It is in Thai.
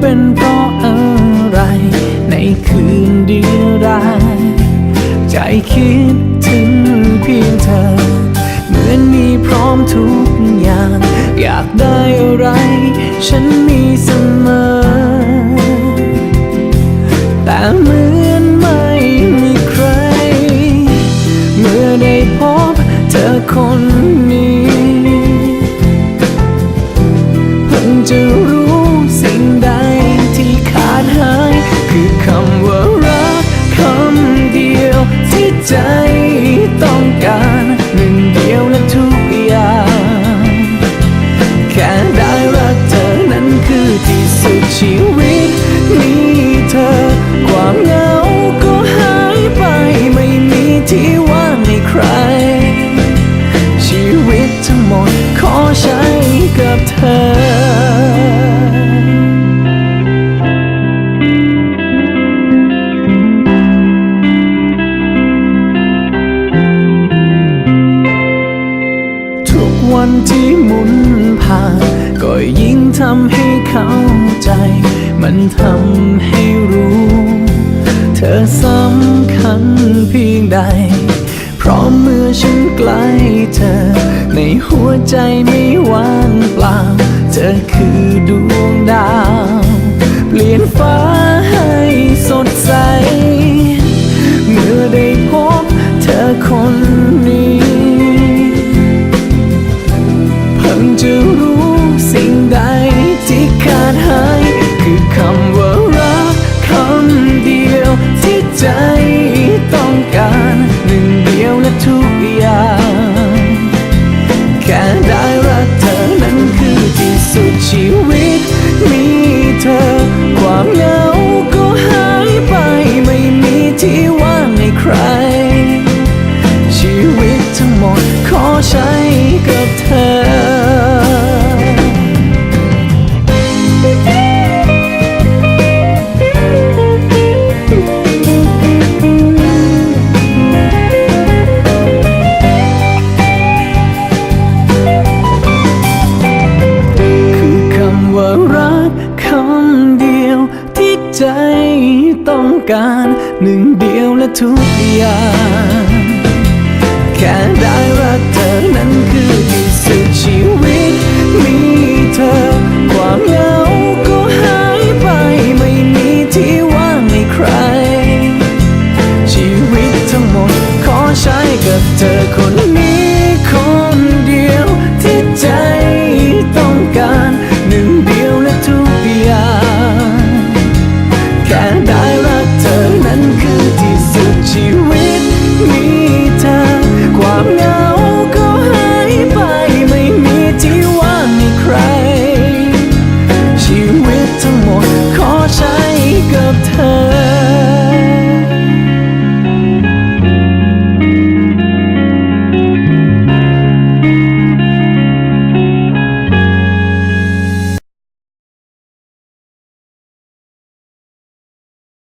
เป็นเพราะอะไร ในคืนดียวดายใจคิดถึงเพียงเธอ เหมือนมีพร้อมทุกอย่าง อยากได้อะไร ฉันมีเสมอ แต่เมื่อ หมด ขอใช้กับเธอทุกวันที่หมุนผ่าน ก็ยิ่งทำให้เข้าใจ มันทำให้รู้ เธอสำคัญเพียงใด เพราะเมื่อฉันใกล้เธอ วใจไม่ว่างเปล่า เธอคือดวงดาว เปลี่ยนฟ้าให้สดใส เมื่อได้พบเธอคนนี้ เพิ่งจะรู้สิ่งใดที่ขาดหาย คือคำว่ารักคำเดียวที่ใจต้องการ หนึ่งเดียวและทุกอย่าง การหนึ่งเดียวและทุกอย่าง แค่ได้รักเธอนั้นคือที่